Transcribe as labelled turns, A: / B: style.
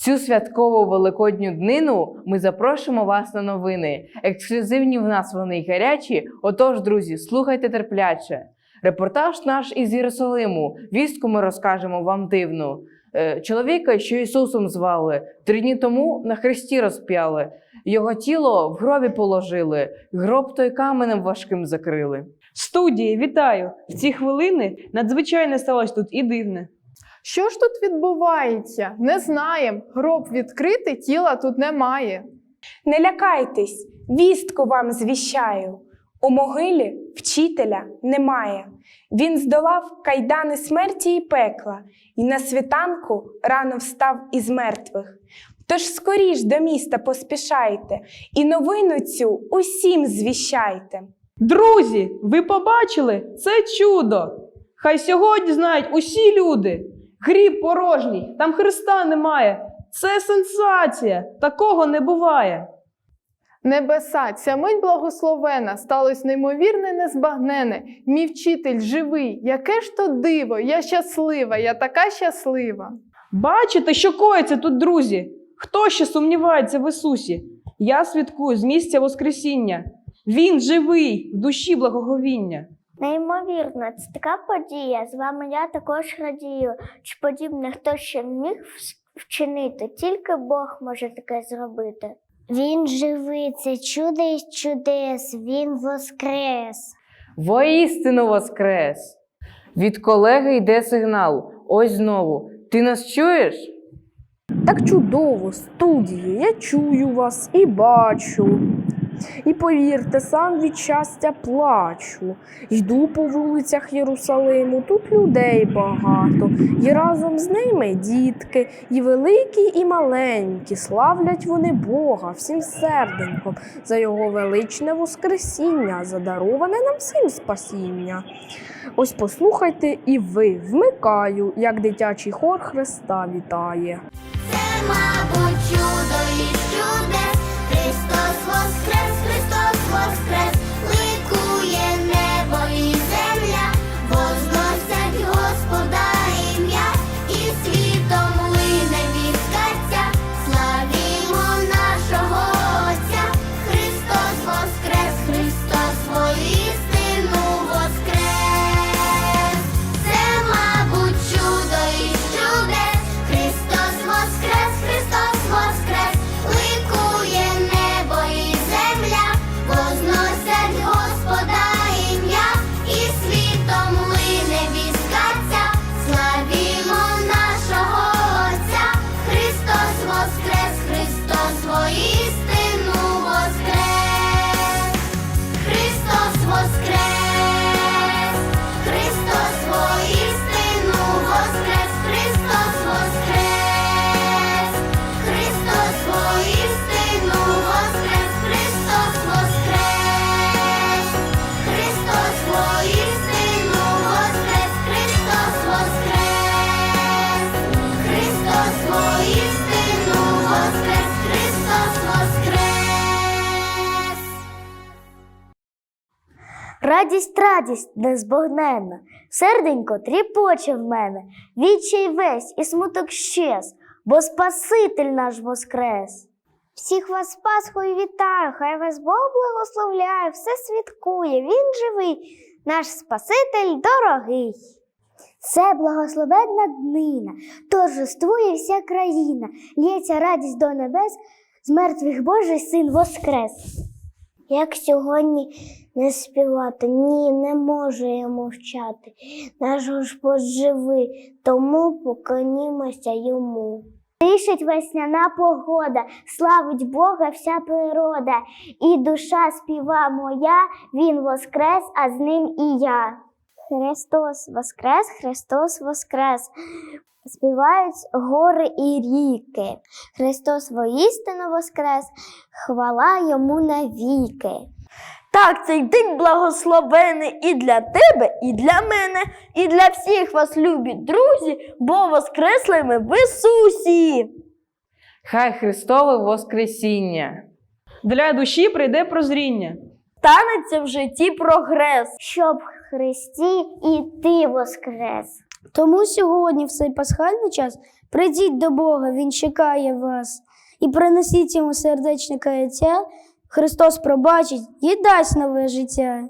A: цю святкову великодню днину ми запрошуємо вас на новини. Ексклюзивні в нас вони й гарячі. Отож, друзі, слухайте терпляче. Репортаж наш із Єрусалиму. Вістку ми розкажемо вам дивну. Е, Чоловіка, що Ісусом звали, три дні тому на хресті розп'яли. Його тіло в гробі положили, гроб той каменем важким закрили.
B: Студії, вітаю! В ці хвилини надзвичайне сталося тут і дивне.
C: Що ж тут відбувається? Не знаєм. Гроб відкритий, тіла тут немає.
D: Не лякайтесь, вістку вам звіщаю. У могилі вчителя немає. Він здолав кайдани смерті і пекла, і на світанку рано встав із мертвих. Тож скоріш до міста поспішайте, і новину цю усім звіщайте.
B: Друзі, ви побачили? Це чудо! Хай сьогодні знають усі люди. Гріб порожній, там Христа немає. Це сенсація! Такого не буває.
C: Небеса, ця мить благословена, сталось неймовірне, незбагнене. Мій вчитель живий. Яке ж то диво! Я щаслива, я така щаслива.
B: Бачите, що коїться тут, друзі? Хто ще сумнівається в Ісусі? Я свідкую з місця Воскресіння. Він живий, в душі благоговіння.
E: Неймовірно, це така подія. З вами я також радію. Чи подібне хто ще міг вчинити? Тільки Бог може таке зробити. Він живий, це чудо із чудес, він воскрес.
A: Воістину воскрес! Від колеги йде сигнал. Ось знову. Ти нас чуєш?
F: Так чудово, студії, я чую вас і бачу. І повірте, сам від щастя плачу. Йду по вулицях Єрусалиму, тут людей багато, і разом з ними дітки, і великі, і маленькі. Славлять вони Бога всім серденьком за його величне Воскресіння, задароване нам всім спасіння. Ось послухайте і ви, вмикаю, як дитячий хор Христа вітає.
G: Це, мабуть,
E: Радість, радість незбагненна, серденько тріпоче в мене, відчай весь і смуток щез, бо Спаситель наш воскрес. Всіх вас з Пасхою вітаю, хай вас Бог благословляє, все святкує, Він живий, наш Спаситель дорогий. Це благословенна днина, торжествує вся країна, лється радість до небес, з мертвих Божий син воскрес. Як сьогодні не співати, ні, не можу я мовчати. Наш Господь живий, тому поклонімося йому. Тишить весняна погода, славить Бога вся природа, і душа співа моя, Він воскрес, а з ним і я. Христос воскрес, Христос воскрес. Співають гори і ріки. Христос воістину воскрес, хвала йому навіки.
F: Так, цей день благословений і для тебе, і для мене, і для всіх вас, любі друзі, бо воскресли ми в Ісусі.
A: Хай Христове Воскресіння!
B: Для душі прийде прозріння.
F: Станеться в житті прогрес.
E: щоб Христі і ти воскрес.
F: Тому сьогодні, в цей пасхальний час,
H: Прийдіть до Бога, Він чекає вас, і принесіть йому сердечне каяття. Христос пробачить і дасть нове життя.